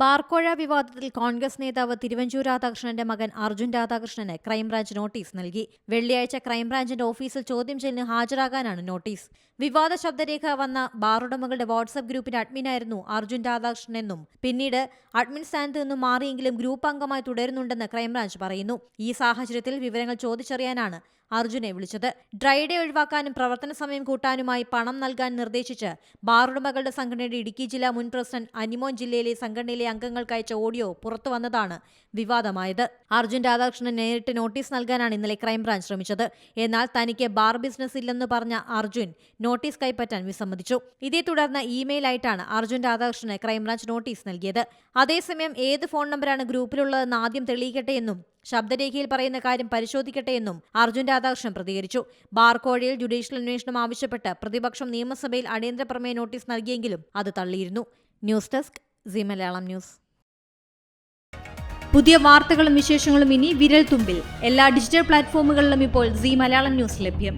ബാർക്കോഴ വിവാദത്തിൽ കോൺഗ്രസ് നേതാവ് തിരുവഞ്ചൂർ രാധാകൃഷ്ണന്റെ മകൻ അർജുൻ രാധാകൃഷ്ണന് ക്രൈംബ്രാഞ്ച് നോട്ടീസ് നൽകി. വെള്ളിയാഴ്ച ക്രൈംബ്രാഞ്ചിന്റെ ഓഫീസിൽ ചോദ്യം ചെയ്യലിന് ഹാജരാകാനാണ് നോട്ടീസ്. വിവാദ ശബ്ദരേഖ വന്ന ബാറുടമകളുടെ വാട്സ്ആപ്പ് ഗ്രൂപ്പിന്റെ അഡ്മിനായിരുന്നു അർജുൻ രാധാകൃഷ്ണൻ എന്നും പിന്നീട് അഡ്മിൻ സ്ഥാനത്ത് നിന്നും മാറിയെങ്കിലും ഗ്രൂപ്പ് അംഗമായി തുടരുന്നുണ്ടെന്ന് ക്രൈംബ്രാഞ്ച് പറയുന്നു. ഈ സാഹചര്യത്തിൽ വിവരങ്ങൾ ചോദിച്ചറിയാനാണ് അർജുനെ വിളിച്ചത്. ഡ്രൈഡേ ഒഴിവാക്കാനും പ്രവർത്തന സമയം കൂട്ടാനുമായി പണം നൽകാൻ നിർദ്ദേശിച്ച് ബാറുടമകളുടെ സംഘടനയുടെ ഇടുക്കി ജില്ലാ മുൻ പ്രസിഡന്റ് അനിമോൻ ജില്ലയിലെ സംഘടനയിലെ അംഗങ്ങൾക്ക് അയച്ച ഓഡിയോ പുറത്തുവന്നതാണ് വിവാദമായത്. അർജുൻ രാധാകൃഷ്ണൻ നേരിട്ട് നോട്ടീസ് നൽകാനാണ് ഇന്നലെ ക്രൈംബ്രാഞ്ച് ശ്രമിച്ചത്. എന്നാൽ തനിക്ക് ബാർ ബിസിനസ് ഇല്ലെന്ന് പറഞ്ഞ അർജുൻ നോട്ടീസ് കൈപ്പറ്റാൻ വിസമ്മതിച്ചു. ഇതേ തുടർന്ന് ഇമെയിലായിട്ടാണ് അർജുൻ രാധാകൃഷ്ണന് ക്രൈംബ്രാഞ്ച് നോട്ടീസ് നൽകിയത്. അതേസമയം ഏത് ഫോൺ നമ്പറാണ് ഗ്രൂപ്പിലുള്ളതെന്ന് ആദ്യം തെളിയിക്കട്ടെ എന്നും ശബ്ദരേഖയിൽ പറയുന്ന കാര്യം പരിശോധിക്കട്ടെ എന്നും അർജുൻ രാധാകൃഷ്ണൻ പ്രതികരിച്ചു. ബാർക്കോഴയിൽ ജുഡീഷ്യൽ അന്വേഷണം ആവശ്യപ്പെട്ട് പ്രതിപക്ഷം നിയമസഭയിൽ അടിയന്തര പ്രമേയ നോട്ടീസ് നൽകിയെങ്കിലും അത് തള്ളിയിരുന്നു. News desk C Malayalam news. പുതിയ വാർത്തകളും വിശേഷങ്ങളും ഇനി വിരൽ തുമ്പിൽ എല്ലാ ഡിജിറ്റൽ പ്ലാറ്റ്ഫോമുകളിലും ഇപ്പോൾ സി മലയാളം ന്യൂസ് ലഭ്യം.